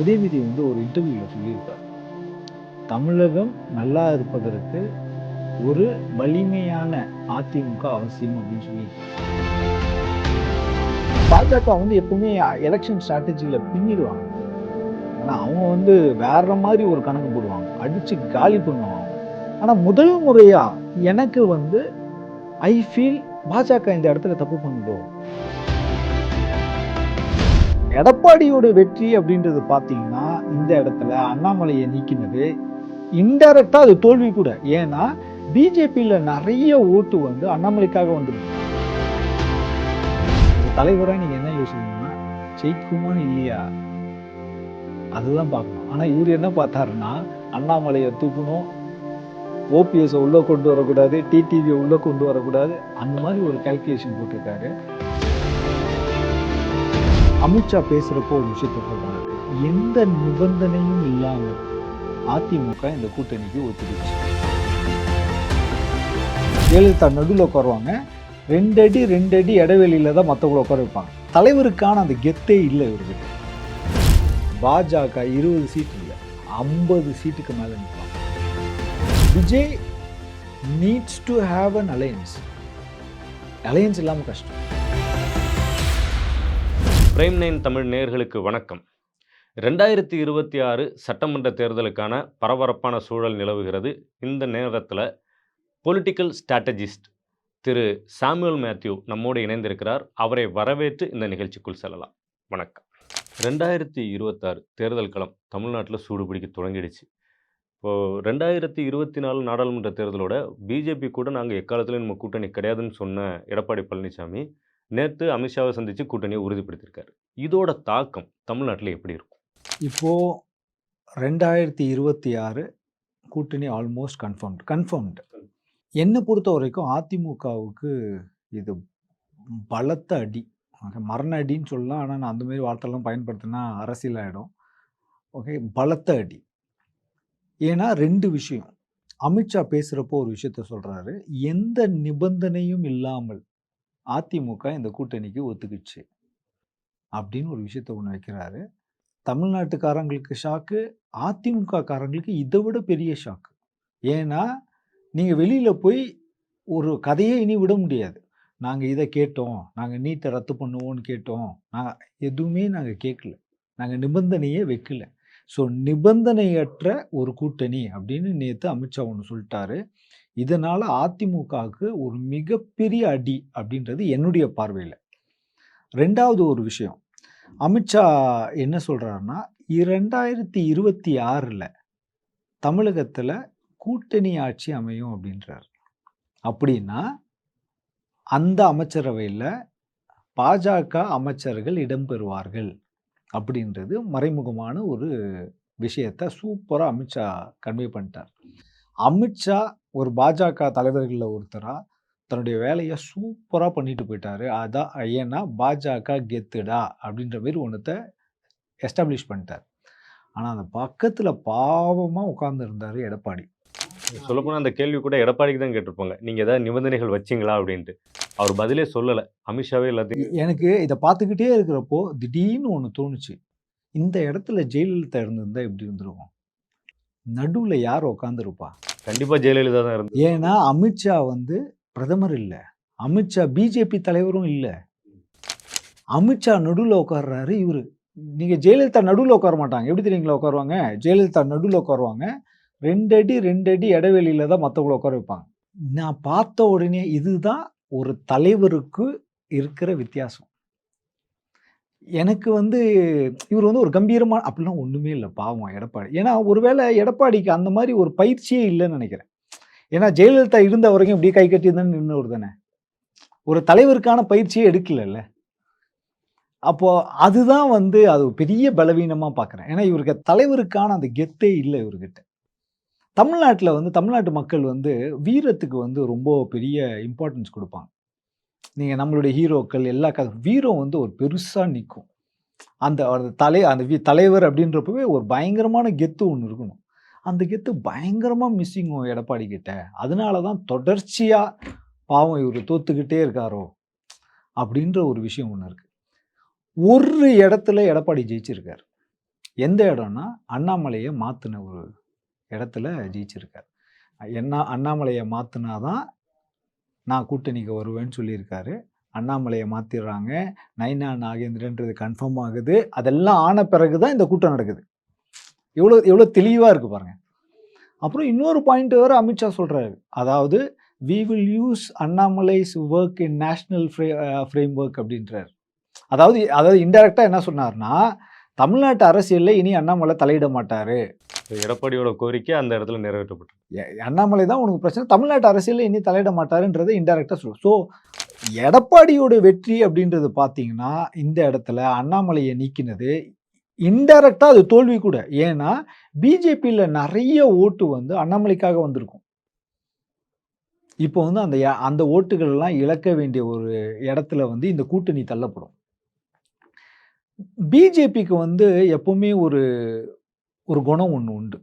உதயநிதி வந்து ஒரு இன்டர்வியூவில் சொல்லியிருக்கார். தமிழகம் நல்லா இருப்பதற்கு ஒரு வலிமையான அதிமுக அவசியம் அப்படின்னு சொல்லி பாஜக வந்து எப்பவுமே எலெக்ஷன் ஸ்ட்ராட்டஜியில் பின்னிடுவாங்க. ஆனால் அவங்க வந்து வேற மாதிரி ஒரு கணக்கு போடுவாங்க. அடிச்சு காலி பண்ணுவாங்க. ஆனால் முதல் முறையா எனக்கு வந்து ஐ ஃபீல் பாஜக இந்த இடத்துல தப்பு பண்ணுதோ? எடப்பாடியோட வெற்றி அப்படின்றது பார்த்தீங்கன்னா இந்த இடத்துல அண்ணாமலையை நீக்கினது இன்டைரக்டா அது தோல்வி கூட. ஏன்னா பிஜேபியில் நிறைய ஓட்டு வந்து அண்ணாமலைக்காக வந்துருக்கு. தலைவராக நீங்கள் என்ன யோசிக்கணும்னா ஜெயிக்குமான்னு இல்லையா? அதுதான் பார்க்கணும். ஆனால் இவர் என்ன பார்த்தாருன்னா அண்ணாமலையை தூக்கணும். ஓபிஎஸை உள்ளே கொண்டு வரக்கூடாது டிடிவியை உள்ளே கொண்டு வரக்கூடாது. அந்த மாதிரி ஒரு கால்குலேஷன் போட்டிருக்காரு. அமித்ஷா பேசுறப்போ ஒரு விஷயத்த சொல்கிறாங்க எந்த நிபந்தனையும் இல்லாமல் அதிமுக இந்த கூட்டணிக்கு ஒத்துக்கிச்சு. ஜெயலலிதா நடுவில் உட்காருவாங்க. ரெண்டடி ரெண்டடி ரெண்டு அடி இடைவெளியில தான் மற்றவங்களை உட்கார வைப்பாங்க. தலைவருக்கான அந்த கெத்தே இல்லை இவர்கிட்ட பாஜக இருபது சீட் இல்லை ஐம்பது சீட்டுக்கு மேலே நிற்பாங்க Vijay needs to have an alliance alliance இல்லாமல் கஷ்டம். பிரைம் நைன் தமிழ் நேர்களுக்கு வணக்கம். ரெண்டாயிரத்தி இருபத்தி ஆறு சட்டமன்ற தேர்தலுக்கான பரபரப்பான சூழல் நிலவுகிறது. இந்த நேரத்தில் பொலிட்டிக்கல் ஸ்ட்ராட்டஜிஸ்ட் திரு சாமுவல் மேத்யூ நம்மோடு இணைந்திருக்கிறார். அவரை வரவேற்று இந்த நிகழ்ச்சிக்குள் செல்லலாம். வணக்கம். ரெண்டாயிரத்தி இருபத்தாறு தேர்தல் களம் தமிழ்நாட்டில் சூடுபிடிக்க தொடங்கிடுச்சு. இப்போது ரெண்டாயிரத்தி இருபத்தி நாலு நாடாளுமன்ற தேர்தலோட பிஜேபி கூட நாங்கள் எக்காலத்துலையும் நம்ம கூட்டணி கிடையாதுன்னு சொன்ன எடப்பாடி பழனிசாமி நேற்று அமித்ஷாவை சந்தித்து கூட்டணியை உறுதிப்படுத்தியிருக்காரு இதோட தாக்கம் தமிழ்நாட்டில் எப்படி இருக்கும்? இப்போ ரெண்டாயிரத்தி இருபத்தி ஆறு கூட்டணி ஆல்மோஸ்ட் கன்ஃபார்ம்டு கன்ஃபார்ம்டு என்னை பொறுத்த வரைக்கும் அதிமுகவுக்கு இது பலத்த அடி. ஓகே மரண அடின்னு சொல்லலாம். ஆனால் நான் அந்த மாதிரி வார்த்தைலாம் பயன்படுத்தினா அரசியல் ஆகிடும் ஓகே பலத்த அடி. ஏன்னா ரெண்டு விஷயம். அமித்ஷா பேசுகிறப்போ ஒரு விஷயத்த சொல்கிறாரு எந்த நிபந்தனையும் இல்லாமல் அதிமுக இந்த கூட்டணிக்கு ஒத்துக்கிச்சு. அப்படின்னு ஒரு விஷயத்த ஒன்று வைக்கிறாரு. தமிழ்நாட்டுக்காரங்களுக்கு ஷாக்கு அதிமுக காரங்களுக்கு இதை விட பெரிய ஷாக்கு ஏன்னா நீங்கள் வெளியில் போய் ஒரு கதையை இனி விட முடியாது. நாங்கள் இதை கேட்டோம் நாங்கள் நீட்டை ரத்து பண்ணுவோம்னு கேட்டோம். நாங்கள் எதுவுமே நாங்கள் கேட்கல. நாங்கள் நிபந்தனையே வைக்கல. ஸோ நிபந்தனையற்ற ஒரு கூட்டணி அப்படின்னு நேற்று அமித்ஷா ஒன்று சொல்லிட்டாரு. இதனால் அதிமுகவுக்கு ஒரு மிகப்பெரிய அடி அப்படின்றது என்னுடைய பார்வையில். ரெண்டாவது ஒரு விஷயம். அமித்ஷா என்ன சொல்கிறாருன்னா இரண்டாயிரத்தி இருபத்தி ஆறில் தமிழகத்தில் கூட்டணி ஆட்சி அமையும் அப்படின்றார். அப்படின்னா அந்த அமைச்சரவையில் பாஜக அமைச்சர்கள் இடம்பெறுவார்கள் அப்படின்றது மறைமுகமான ஒரு விஷயத்த சூப்பராக அமித்ஷா கன்வே பண்ணிட்டார். அமித்ஷா ஒரு பாஜக தலைவர்களில் ஒருத்தராக தன்னுடைய வேலையை சூப்பராக பண்ணிட்டு போயிட்டாரு. அதான் ஏன்னா பாஜக கெத்துடா அப்படின்ற மாதிரி ஒன்றத்தை எஸ்டாப்ளிஷ் பண்ணிட்டார். ஆனால் அந்த பக்கத்தில் பாவமாக உட்கார்ந்துருந்தாரு எடப்பாடி. சொல்லப்போனால் அந்த கேள்வி கூட எடப்பாடிக்கு தான் கேட்டிருப்பாங்க. நீங்கள் ஏதாவது நிபந்தனைகள் வச்சிங்களா அப்படின்ட்டு. அவர் பதிலே சொல்லலை. அமித்ஷாவே எல்லாத்தையும் எனக்கு இதை பார்த்துக்கிட்டே இருக்கிறப்போ திடீர்னு ஒன்று தோணுச்சு. இந்த இடத்துல ஜெயலலிதா இருந்திருந்தா எப்படி இருந்திருக்கும்? நடுவில் யார் உட்காந்துருப்பா கண்டிப்பாக ஜெயலலிதா தான் இருந்தது. ஏன்னா அமித்ஷா வந்து பிரதமர் இல்லை. அமித்ஷா பிஜேபி தலைவரும் இல்லை. அமித்ஷா நடுவில் உட்கார்றாரு இவரு. நீங்கள் ஜெயலலிதா நடுவில் உட்கார மாட்டாங்க. எப்படி தெரியுங்களா உட்காருவாங்க ஜெயலலிதா நடுவில் உட்காருவாங்க ரெண்டு அடி ரெண்டு அடி இடைவெளியில தான் மற்றவங்களை உட்கார வைப்பாங்க. நான் பார்த்த உடனே இதுதான் ஒரு தலைவருக்கு இருக்கிற வித்தியாசம். எனக்கு வந்து இவர் வந்து ஒரு கம்பீரமான அப்படிலாம் ஒன்றுமே இல்லை பாவம் எடப்பாடி. ஏன்னா ஒருவேளை எடப்பாடிக்கு அந்த மாதிரி ஒரு பயிற்சியே இல்லைன்னு நினைக்கிறேன். ஏன்னா ஜெயலலிதா இருந்த வரைக்கும் இப்படியே கை கட்டி தான் நின்று தானே. ஒரு தலைவருக்கான பயிற்சியே எடுக்கலல்ல. அப்போது அதுதான் வந்து அது பெரிய பலவீனமாக பார்க்குறேன் ஏன்னா இவருக்கு தலைவருக்கான அந்த கெத்தே இல்லை இவர்கிட்ட. தமிழ்நாட்டில் வந்து தமிழ்நாட்டு மக்கள் வந்து வீரத்துக்கு வந்து ரொம்ப பெரிய இம்பார்ட்டன்ஸ் கொடுப்பாங்க. நீங்கள் நம்மளுடைய ஹீரோக்கள் எல்லா க வீரம் வந்து ஒரு பெருசாக நிற்கும் அந்த தலை அந்த வீ தலைவர் அப்படின்றப்பவே ஒரு பயங்கரமான கெத்து ஒன்று இருக்கணும். அந்த கெத்து பயங்கரமாக மிஸ்ஸிங்கும் எடப்பாடி கிட்ட. அதனால தான் தொடர்ச்சியாக பாவம் இவர் தோத்துக்கிட்டே இருக்காரோ அப்படின்ற ஒரு விஷயம் ஒன்று இருக்குது ஒரு இடத்துல எடப்பாடி ஜெயிச்சிருக்கார். எந்த இடம்னா அண்ணாமலையை மாற்றின ஒரு இடத்துல ஜெயிச்சிருக்கார். என்ன அண்ணாமலையை மாற்றினா தான் நான் கூட்டணிக்கு வருவேன்னு சொல்லியிருக்காரு. அண்ணாமலையை மாற்றிடுறாங்க நைனா நாகேந்திரன்றது கன்ஃபார்ம் ஆகுது. அதெல்லாம் ஆன பிறகு தான் இந்த கூட்டம் நடக்குது. எவ்வளோ எவ்வளோ தெளிவாக இருக்குது பாருங்கள் அப்புறம் இன்னொரு பாயிண்ட் வேறு அமித்ஷா சொல்கிறாரு அதாவது we will use Annamalai's work in national fra framework அப்படின்றார். அதாவது அதாவது இன்டெரக்டாக என்ன சொன்னார்னா தமிழ்நாட்டு அரசியலில் இனி அண்ணாமலை தலையிட மாட்டார். எடப்பாடியோட கோரிக்கை அந்த இடத்துல நிறைவேற்றப்பட்டு அண்ணாமலை தான் உனக்கு பிரச்சனை. தமிழ்நாட்டு அரசியலில் இனி தலையிட மாட்டாருன்றதை இன்டெரக்டாக சொல்லும் ஸோ எடப்பாடியோட வெற்றி அப்படின்றது பார்த்தீங்கன்னா இந்த இடத்துல அண்ணாமலையை நீக்கினது இன்டெரக்டாக அது தோல்வி கூட. ஏன்னா பிஜேபியில் நிறைய ஓட்டு வந்து அண்ணாமலைக்காக வந்திருக்கும். இப்போ வந்து அந்த அந்த ஓட்டுகள்லாம் இழக்க வேண்டிய ஒரு இடத்துல வந்து இந்த கூட்டணி தள்ளப்படும். பிஜேபிக்கு வந்து எப்பவுமே ஒரு ஒரு குணம் ஒன்று உண்டு.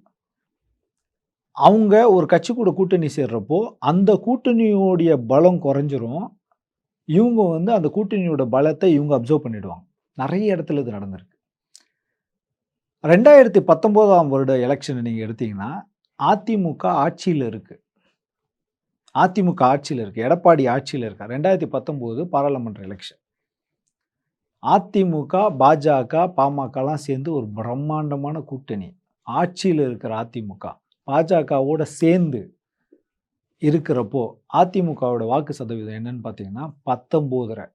அவங்க ஒரு கட்சி கூட கூட்டணி சேர்றப்போ அந்த கூட்டணியோடைய பலம் குறைஞ்சிரும். இவங்க வந்து அந்த கூட்டணியோட பலத்தை இவங்க அப்சர்வ் பண்ணிடுவாங்க. நிறைய இடத்துல இது நடந்திருக்கு. ரெண்டாயிரத்தி பத்தொம்போதாம் வருட எலெக்ஷனை நீங்கள் எடுத்தீங்கன்னா அதிமுக ஆட்சியில் இருக்குது அதிமுக ஆட்சியில் இருக்குது எடப்பாடி ஆட்சியில் இருக்கா ரெண்டாயிரத்தி பத்தொம்போது பாராளுமன்ற எலெக்ஷன். அதிமுக பாஜக பாமகலாம் சேர்ந்து ஒரு பிரம்மாண்டமான கூட்டணி. ஆட்சியில் இருக்கிற அதிமுக பாஜகவோட சேர்ந்து இருக்கிறப்போ அதிமுகவோட வாக்கு சதவீதம் என்னன்னு பார்த்தீங்கன்னா பத்தொம்போதரை.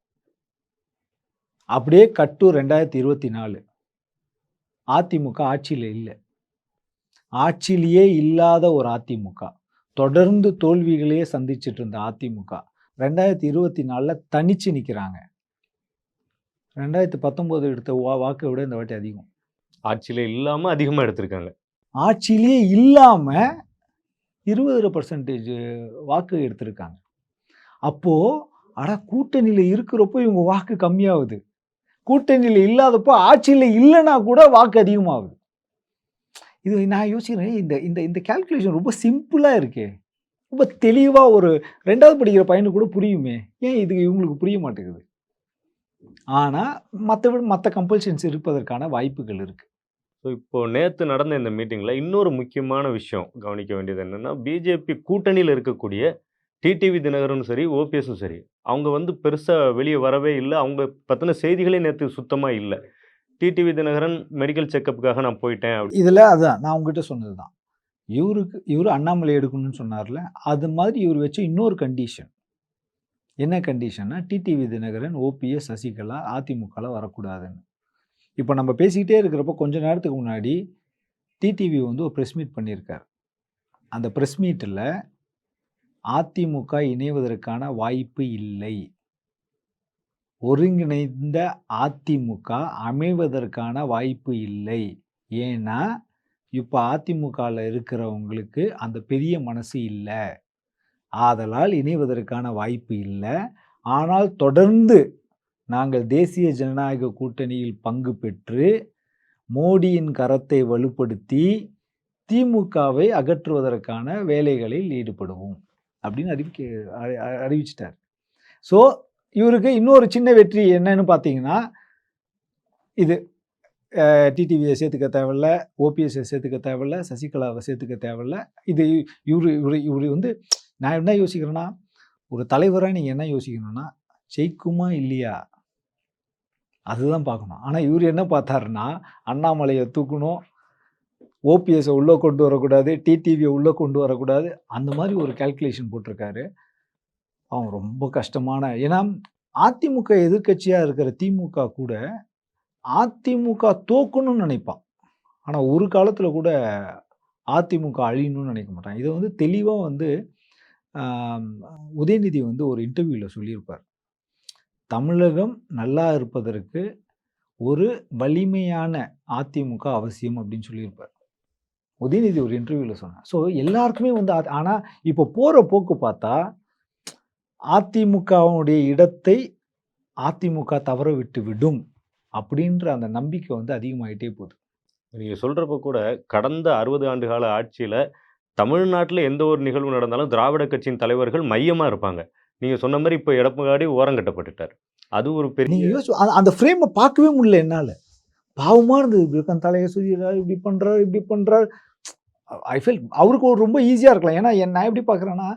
அப்படியே கட்டு ரெண்டாயிரத்தி இருபத்தி நாலு. அதிமுக ஆட்சியில் இல்லை. ஆட்சியிலேயே இல்லாத ஒரு அதிமுக தொடர்ந்து தோல்விகளையே சந்திச்சிட்டு இருந்த அதிமுக ரெண்டாயிரத்தி இருபத்தி நாலில் தனிச்சு நிற்கிறாங்க ரெண்டாயிரத்தி பத்தொம்போது எடுத்த வா வாக்கை விட இந்த வாட்டி அதிகம். ஆட்சியில இல்லாம அதிகமா எடுத்திருக்காங்க. ஆட்சியிலேயே இல்லாமல் இருபது பர்சன்டேஜ் வாக்கு எடுத்திருக்காங்க. அப்போது அட கூட்டணியில் இருக்கிறப்போ இவங்க வாக்கு கம்மியாகுது. கூட்டணியில் இல்லாதப்போ ஆட்சியில் இல்லைன்னா கூட வாக்கு அதிகமாகுது. இது நான் யோசிக்கிறேன் இந்த இந்த இந்த கால்குலேஷன் ரொம்ப சிம்பிளாக இருக்கே. ரொம்ப தெளிவாக ஒரு ரெண்டாவது படிக்கிற பையனுக்கு கூட புரியுமே. ஏன் இது இவங்களுக்கு புரிய மாட்டேங்குது? ஆனால் மற்ற மற்ற கம்பல்ஷன்ஸ் இருப்பதற்கான வாய்ப்புகள் இருக்குது ஸோ இப்போ நேற்று நடந்த இந்த மீட்டிங்கில் இன்னொரு முக்கியமான விஷயம் கவனிக்க வேண்டியது என்னன்னா பிஜேபி கூட்டணியில் இருக்கக்கூடிய டிடிவி தினகரனும் சரி ஓபிஎஸும் சரி அவங்க வந்து பெருசாக வெளியே வரவே இல்லை. அவங்க பற்றின செய்திகளே நேற்று சுத்தமாக இல்லை. டிடிவி தினகரன் மெடிக்கல் செக்கப்புக்காக நான் போயிட்டேன் அப்படி இதில் அதான் நான் உங்ககிட்ட சொன்னது தான் இவருக்கு இவர் அண்ணாமலை எடுக்கணும்னு சொன்னார்ல அது மாதிரி இவர் வச்ச இன்னொரு கண்டிஷன் என்ன கண்டிஷன்னா டிடிவி தினகரன் ஓபிஎஸ் சசிகலா அதிமுகவில் வரக்கூடாதுன்னு. இப்போ நம்ம பேசிக்கிட்டே இருக்கிறப்போ கொஞ்ச நேரத்துக்கு முன்னாடி டிடிவி வந்து ஒரு ப்ரெஸ் மீட் பண்ணியிருக்கார். அந்த ப்ரெஸ் மீட்டில் அதிமுக இணைவதற்கான வாய்ப்பு இல்லை. ஒருங்கிணைந்த அதிமுக அமைவதற்கான வாய்ப்பு இல்லை. ஏன்னா இப்போ அதிமுகவில் இருக்கிறவங்களுக்கு அந்த பெரிய மனசு இல்லை. ஆதலால் இணைவதற்கான வாய்ப்பு இல்லை. ஆனால் தொடர்ந்து நாங்கள் தேசிய ஜனநாயக கூட்டணியில் பங்கு பெற்று மோடியின் கரத்தை வலுப்படுத்தி திமுகவை அகற்றுவதற்கான வேலைகளில் ஈடுபடுவோம் அப்படின்னு அறிவிக்க அறி- அறிவிச்சிட்டார். ஸோ இவருக்கு இன்னொரு சின்ன வெற்றி என்னன்னு பார்த்தீங்கன்னா இது டிடிவியை சேர்த்துக்க தேவையில்ல ஓபிஎஸ்ஸை சேர்த்துக்க தேவையில்ல சசிகலாவை சேர்த்துக்க தேவையில்ல. இது இவர் இவர் இவர் வந்து நான் என்ன யோசிக்கிறேன்னா ஒரு தலைவராக நீங்கள் என்ன யோசிக்கணும்னா ஜெயிக்குமா இல்லையா? அதுதான் பார்க்கணும். ஆனால் இவர் என்ன பார்த்தாருன்னா அண்ணாமலையை தூக்கணும் ஓபிஎஸை உள்ளே கொண்டு வரக்கூடாது டிடிவியை உள்ளே கொண்டு வரக்கூடாது அந்த மாதிரி ஒரு கால்குலேஷன் போட்டிருக்காரு. அவன் ரொம்ப கஷ்டமான ஏன்னா அதிமுக எதிர்க்கட்சியாக இருக்கிற திமுக கூட அதிமுக தோக்கணும்னு நினைப்பான். ஆனால் ஒரு காலத்தில் கூட அதிமுக அழியணும்னு நினைக்க மாட்டான். இதை வந்து தெளிவாக வந்து உதயநிதி வந்து ஒரு இன்டர்வியூவில் சொல்லியிருப்பார். தமிழகம் நல்லா இருப்பதற்கு ஒரு வலிமையான அதிமுக அவசியம் அப்படின்னு சொல்லியிருப்பார். உதயநிதி ஒரு இன்டர்வியூவில் சொன்னார். ஸோ எல்லாருக்குமே வந்து ஆனால் இப்போ போகிற போக்கு பார்த்தா அதிமுகவுடைய இடத்தை அதிமுக தவற விட்டு விடும் அப்படின்ற அந்த நம்பிக்கை வந்து அதிகமாகிட்டே போகுது. நீங்கள் சொல்கிறப்ப கூட கடந்த அறுபது ஆண்டு கால ஆட்சியில் தமிழ்நாட்டில் எந்த ஒரு நிகழ்வு நடந்தாலும் திராவிட கட்சியின் தலைவர்கள் மையமாக இருப்பாங்க. நீங்கள் சொன்ன மாதிரி இப்போ எடப்பாடி ஓரங்கட்டப்பட்டுட்டார் அது ஒரு பெரிய அந்த- ஃப்ரேமை பார்க்கவே முடியல என்னால். பாவமாக இருந்தது. இப்படி தலையை சுதிறாரு இப்படி பண்ணுறாரு இப்படி பண்ணுறாரு ஐ ஃபீல் அவருக்கு ஒரு ரொம்ப ஈஸியாக இருக்கலாம். ஏன்னா நான் எப்படி பார்க்குறேன்னா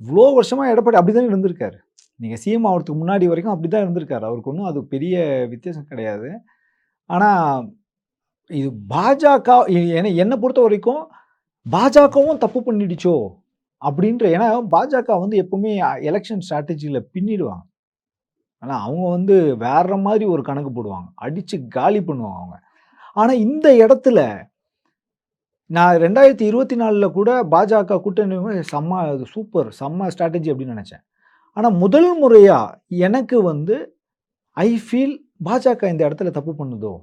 இவ்வளோ வருஷமாக எடப்பாடி அப்படி தான் இருந்திருக்காரு நீங்கள் சிஎம் ஆகிறதுக்கு முன்னாடி வரைக்கும் அப்படி தான் இருந்திருக்காரு. அவருக்கு ஒன்றும் அது பெரிய வித்தியாசம் கிடையாது. ஆனால் இது பாஜக என்னை என்னை பொறுத்த வரைக்கும் பாஜகவும் தப்பு பண்ணிடுச்சோ? அப்படின்ற ஏன்னா பாஜக வந்து எப்பவுமே எலெக்ஷன் ஸ்ட்ராட்டஜியில் பின்னிடுவாங்க. ஆனால் அவங்க வந்து வேற மாதிரி ஒரு கணக்கு போடுவாங்க. அடித்து காலி பண்ணுவாங்க அவங்க. ஆனால் இந்த இடத்துல நான் ரெண்டாயிரத்தி இருபத்தி நாலில் கூட பாஜக கூட்டணி செம்ம இது சூப்பர் செம்ம ஸ்ட்ராட்டஜி அப்படின்னு நினச்சேன். ஆனால் முதல் முறையாக எனக்கு வந்து ஐ ஃபீல் பாஜக இந்த இடத்துல தப்பு பண்ணுதோ?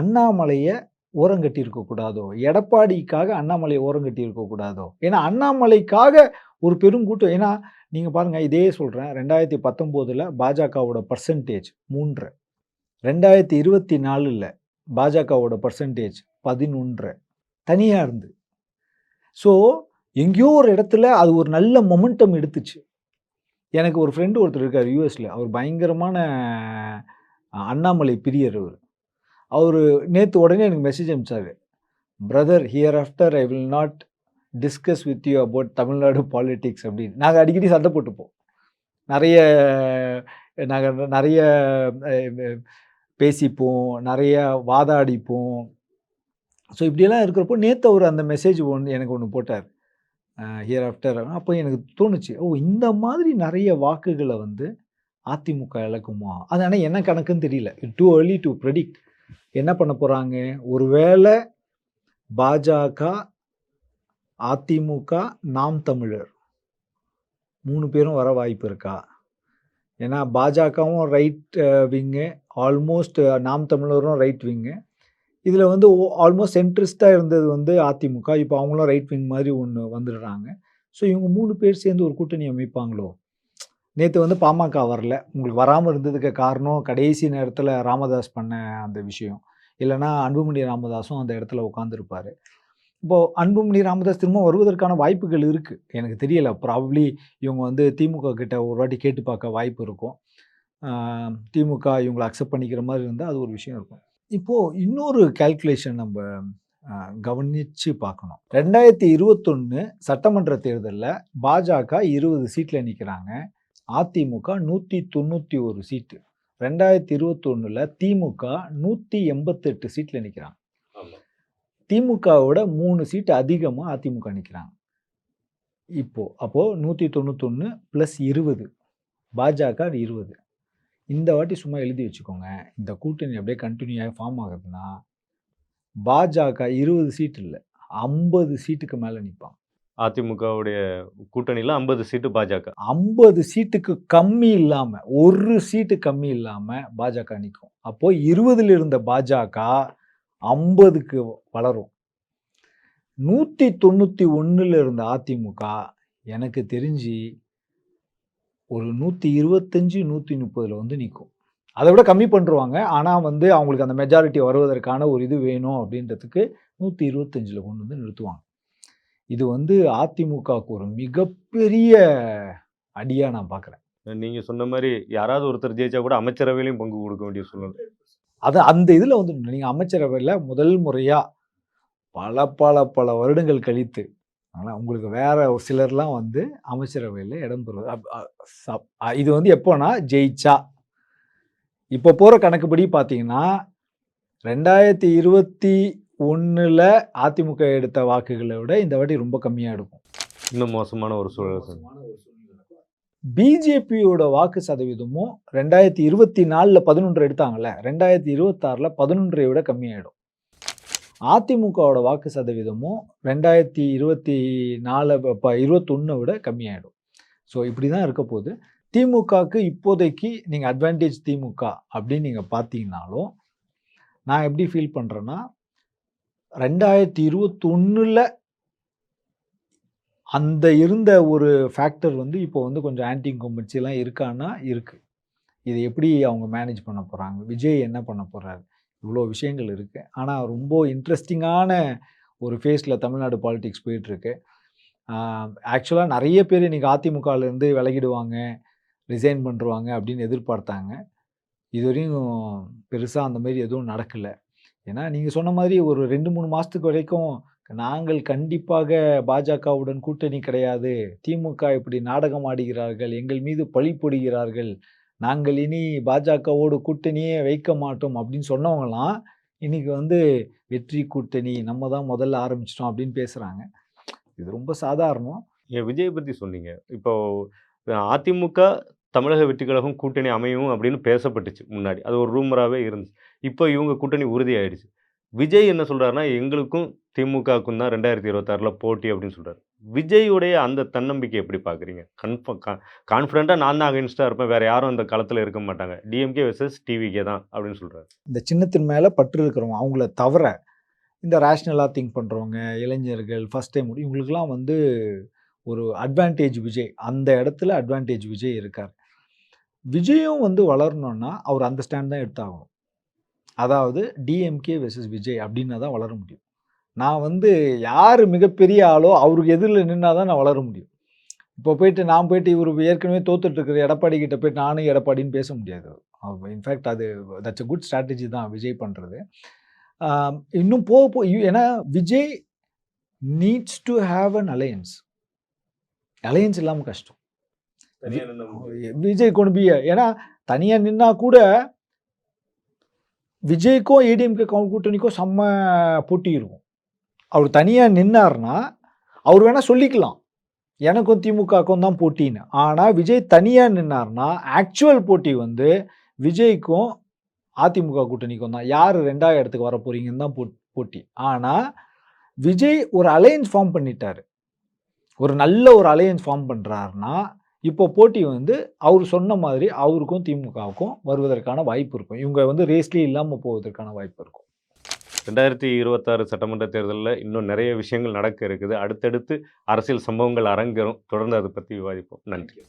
அண்ணாமலையை ஓரங்கட்டி இருக்கக்கூடாதோ எடப்பாடிக்காக அண்ணாமலையை ஓரங்கட்டி இருக்கக்கூடாதோ ஏன்னா அண்ணாமலைக்காக ஒரு பெருங்கூட்டம் ஏன்னா நீங்கள் பாருங்கள் இதே சொல்கிறேன் ரெண்டாயிரத்தி பத்தொம்போதில் பாஜகவோட பர்சன்டேஜ் மூன்று. ரெண்டாயிரத்தி இருபத்தி நாலில் பாஜகவோட பர்சன்டேஜ் பதினொன்று. தனியாக இருந்து. ஸோ எங்கேயோ ஒரு இடத்துல அது ஒரு நல்ல மொமெண்டம் எடுத்துச்சு. எனக்கு ஒரு ஃப்ரெண்டு ஒருத்தர் இருக்கார் யூஎஸில் அவர் பயங்கரமான அண்ணாமலை பிரியர் அவர். அவர் நேற்று உடனே எனக்கு message அனுப்பிச்சாரு. Brother hereafter I will not discuss with you about Tamil Nadu politics அப்படின்னு. நாங்கள் அடிக்கடி சண்டை போட்டுப்போம். நிறைய நாங்கள் நிறைய பேசிப்போம் நிறைய வாதாடிப்போம். ஸோ இப்படியெல்லாம் இருக்கிறப்போ நேற்று அவர் அந்த மெசேஜ் ஒன்று எனக்கு ஒன்று போட்டார். ஹியர் ஆஃப்டர் அப்போ எனக்கு தோணுச்சு ஓ இந்த மாதிரி நிறைய வாக்குகளை வந்து அதிமுக இழக்குமா? அது ஆனால் என்ன கணக்குன்னு தெரியல. டூ ஏர்லி டு ப்ரெடிக்ட் என்ன பண்ண போகிறாங்க ஒருவேளை பாஜக அதிமுக நாம் தமிழர் மூணு பேரும் வர வாய்ப்பு இருக்கா? ஏன்னா பாஜகவும் ரைட் விங்கு ஆல்மோஸ்ட் நாம் தமிழரும் ரைட் விங்கு இதில் வந்து ஆல்மோஸ்ட் சென்ட்ரிஸ்டாக இருந்தது வந்து அதிமுக. இப்போ அவங்களும் ரைட் விங் மாதிரி ஒன்று வந்துடுறாங்க. ஸோ இவங்க மூணு பேர் சேர்ந்து ஒரு கூட்டணி அமைப்பாங்களோ? நேற்று வந்து பாமக வரல. உங்களுக்கு வராமல் இருந்ததுக்கு காரணம் கடைசி நேரத்தில் ராமதாஸ் பண்ண அந்த விஷயம். இல்லைன்னா அன்புமணி ராமதாஸும் அந்த இடத்துல உட்காந்துருப்பார் இப்போது அன்புமணி ராமதாஸ் திரும்ப வருவதற்கான வாய்ப்புகள் இருக்குது எனக்கு தெரியல. ப்ராப்ளி இவங்க வந்து திமுக கிட்ட ஒரு வாட்டி கேட்டு பார்க்க வாய்ப்பு இருக்கும். திமுக இவங்களை அக்செப்ட் பண்ணிக்கிற மாதிரி இருந்தால் அது ஒரு விஷயம் இருக்கும். இப்போது இன்னொரு கால்குலேஷன் நம்ம கவனித்து கவனிச்சு பார்க்கணும். ரெண்டாயிரத்தி இருபத்தொன்று சட்டமன்ற தேர்தலில் பாஜக இருபது சீட்டில் நிற்கிறாங்க அதிமுக நூற்றி தொண்ணூற்றி ஒரு சீட்டு ரெண்டாயிரத்தி இருபத்தொன்னில் திமுக நூற்றி எண்பத்தெட்டு சீட்டில் நிற்கிறாங்க. திமுகவோட மூணு சீட்டு அதிகமாக அதிமுக நிற்கிறாங்க இப்போ அப்போது நூற்றி தொண்ணூத்தொன்று ப்ளஸ் இருபது. பாஜக இருபது. இந்த வாட்டி சும்மா எழுதி வச்சுக்கோங்க. இந்த கூட்டணி அப்படியே கண்டினியூ ஆகி ஃபார்ம் ஆகுதுன்னா பாஜக இருபது சீட் இல்லை ஐம்பது சீட்டுக்கு மேலே நிற்பாங்க அதிமுகவுடைய கூட்டணியில் ஐம்பது சீட்டு பாஜக. ஐம்பது சீட்டுக்கு கம்மி இல்லாமல் ஒரு சீட்டு கம்மி இல்லாமல் பாஜக நிற்கும் அப்போது இருபதில் இருந்த பாஜக ஐம்பதுக்கு வளரும். நூற்றி தொண்ணூற்றி ஒன்றில் இருந்த அதிமுக எனக்கு தெரிஞ்சு ஒரு நூற்றி இருபத்தஞ்சி நூற்றி முப்பதில் வந்து நிற்கும் அதை விட கம்மி பண்ணுருவாங்க ஆனால் வந்து அவங்களுக்கு அந்த மெஜாரிட்டி வருவதற்கான ஒரு இது வேணும் அப்படின்றதுக்கு நூற்றி இருபத்தஞ்சில் கொண்டு வந்து நிறுத்துவாங்க. இது வந்து அதிமுகவுக்கு ஒரு மிகப்பெரிய அடியாக நான் பார்க்குறேன் நீங்க சொன்ன மாதிரி யாராவது ஒருத்தர் ஜெயிச்சா கூட அமைச்சரவையிலையும் பங்கு கொடுக்க வேண்டிய சூழ்நிலை. அது அந்த இதில் வந்து நீங்கள் அமைச்சரவையில் முதல் முறையாக பல பல பல வருடங்கள் கழித்து ஆனால் உங்களுக்கு வேற ஒரு சிலர்லாம் வந்து அமைச்சரவையில் இடம் பெறுவது இது வந்து எப்போனா ஜெயிச்சா. இப்போ போகிற கணக்குப்படி பார்த்தீங்கன்னா ரெண்டாயிரத்தி இருபத்தி ஒன்றில் அதிமுக எடுத்த வாக்குகளை விட இந்த வாட்டி ரொம்ப கம்மியாக எடுக்கும் இன்னும் மோசமான ஒரு சூழல். பிஜேபியோட வாக்கு சதவீதமும் ரெண்டாயிரத்தி இருபத்தி நாலில் பதினொன்று எடுத்தாங்கல்ல ரெண்டாயிரத்தி இருபத்தாறில் பதினொன்றை விட கம்மியாயிடும். அதிமுகவோட வாக்கு சதவீதமும் ரெண்டாயிரத்தி இருபத்தி நாலு இப்போ இருபத்தொன்னை விட கம்மியாயிடும். ஸோ இப்படி தான் இருக்க போகுது. திமுகவுக்கு இப்போதைக்கு நீங்கள் அட்வான்டேஜ் திமுக அப்படின்னு நீங்கள் பார்த்தீங்கன்னாலும் நான் எப்படி ஃபீல் பண்ணுறேன்னா ரெண்டாயிரத்தி இருபத்தொன்னில் அந்த இருந்த ஒரு ஃபேக்டர் வந்து இப்போ வந்து கொஞ்சம் ஆன்டி இன்கம்பன்சிலாம் இருக்கான்னா இருக்குது இது எப்படி அவங்க மேனேஜ் பண்ண போகிறாங்க விஜய் என்ன பண்ண போகிறாரு இவ்வளோ விஷயங்கள் இருக்குது ஆனால் ரொம்ப இன்ட்ரெஸ்டிங்கான ஒரு ஃபேஸில் தமிழ்நாடு பாலிடிக்ஸ் போயிட்டுருக்கு. ஆக்சுவலாக நிறைய பேர் இன்றைக்கி அதிமுகலேருந்து விலகிடுவாங்க ரிசைன் பண்ணுருவாங்க அப்படின்னு எதிர்பார்த்தாங்க. இதுவரையும் பெருசாக அந்த மாதிரி எதுவும் நடக்கலை. ஏன்னா, நீங்கள் சொன்ன மாதிரி ஒரு ரெண்டு மூணு மாதத்துக்கு வரைக்கும் நாங்கள் கண்டிப்பாக பாஜகவுடன் கூட்டணி கிடையாது. திமுக இப்படி நாடகம் ஆடுகிறார்கள். எங்கள் மீது பழி போடுகிறார்கள். நாங்கள் இனி பாஜகவோடு கூட்டணியே வைக்க மாட்டோம் அப்படின்னு சொன்னவங்களாம் இன்னைக்கு வந்து வெற்றி கூட்டணி நம்ம தான் முதல்ல ஆரம்பிச்சிட்டோம் அப்படின்னு பேசுகிறாங்க இது ரொம்ப சாதாரணம். ஏன் விஜய் பற்றி சொன்னீங்க. இப்போ அதிமுக, தமிழக வெற்றி கழகம் கூட்டணி அமையும் அப்படின்னு பேசப்பட்டுச்சு முன்னாடி. அது ஒரு ரூமராகவே இருந்துச்சு. இப்போ இவங்க கூட்டணி உறுதியாயிடுச்சு. விஜய் என்ன சொல்றாருன்னா, எங்களுக்கும் திமுகவுக்கும் தான் 2026ல போட்டி அப்படின்னு சொல்கிறார் விஜயுடைய அந்த தன்னம்பிக்கை எப்படி பார்க்குறீங்க? கன்ஃபார்ம் கா கான்ஃபிடென்ட்டா நான் தான் அகைன்ஸ்ட்டா இருப்பேன். வேறு யாரும் அந்த களத்தில் இருக்க மாட்டாங்க. டிஎம்கே வெர்சஸ் டிவிகே தான் அப்படின்னு சொல்கிறார் இந்த சின்னத்தின் மேலே பற்று இருக்கிறவங்க, அவங்கள தவிர இந்த ரேஷ்னலாக திங்க் பண்ணுறவங்க இளைஞர்கள், ஃபஸ்ட் டைம் இவங்களுக்குலாம் வந்து ஒரு அட்வான்டேஜ் விஜய். அந்த இடத்துல அட்வான்டேஜ் விஜய் இருக்கார் விஜயும் வந்து வளரணும்னா, அவர் அந்த ஸ்டாண்ட் தான் எடுத்தாகணும். அதாவது டிஎம்கே வெர்சஸ் விஜய் அப்படின்னா தான் வளர முடியும். நான் வந்து யாரு மிகப்பெரிய ஆளோ அவருக்கு எதிர்ல நின்னா தான் நான் வளர முடியும். இப்போ போயிட்டு நான் போயிட்டு இவரு ஏற்கனவே தோத்துட்டு இருக்கிற எடப்பாடி கிட்ட போயிட்டு நானும் எடப்பாடின்னு பேச முடியாது. இன்ஃபாக்ட் அது தட்ஸ் எ குட் ஸ்ட்ராட்டஜி தான் விஜய் பண்றது. ஆ இன்னும் போக போ ஏன்னா Vijay needs to have an alliance. Alliance இல்லாம கஷ்டம். விஜய் கொண்டு பி ஏன்னா தனியா நின்னா கூட விஜய்க்கும் ஏடிஎம்கே கூட்டணிக்கும் செம்ம போட்டி இருக்கும். அவர் தனியாக நின்னார்னா அவர் வேணால் சொல்லிக்கலாம். எனக்கும் திமுகக்கும் தான் போட்டின்னு. ஆனால் விஜய் தனியாக நின்னார்னா ஆக்சுவல் போட்டி வந்து விஜய்க்கும் அதிமுக கூட்டணிக்கும் தான். யார் ரெண்டாவது இடத்துக்கு வர போகிறீங்கன்னு தான் போட்டி. ஆனால் விஜய் ஒரு அலையன்ஸ் ஃபார்ம் பண்ணிட்டார் ஒரு நல்ல ஒரு அலையன்ஸ் ஃபார்ம் பண்ணுறாருன்னா இப்போ போட்டி வந்து அவர் சொன்ன மாதிரி அவருக்கும் திமுகவுக்கும் வருவதற்கான வாய்ப்பு இருக்கும். இவங்க வந்து ரேஸ்லேயே இல்லாமல் போவதற்கான வாய்ப்பு இருக்கும். 2026 சட்டமன்ற தேர்தலில் இன்னும் நிறைய விஷயங்கள் நடக்க இருக்குது. அடுத்தடுத்து அரசியல் சம்பவங்கள் அரங்கேறும். தொடர்ந்து அதை பற்றி விவாதிப்போம். நன்றி.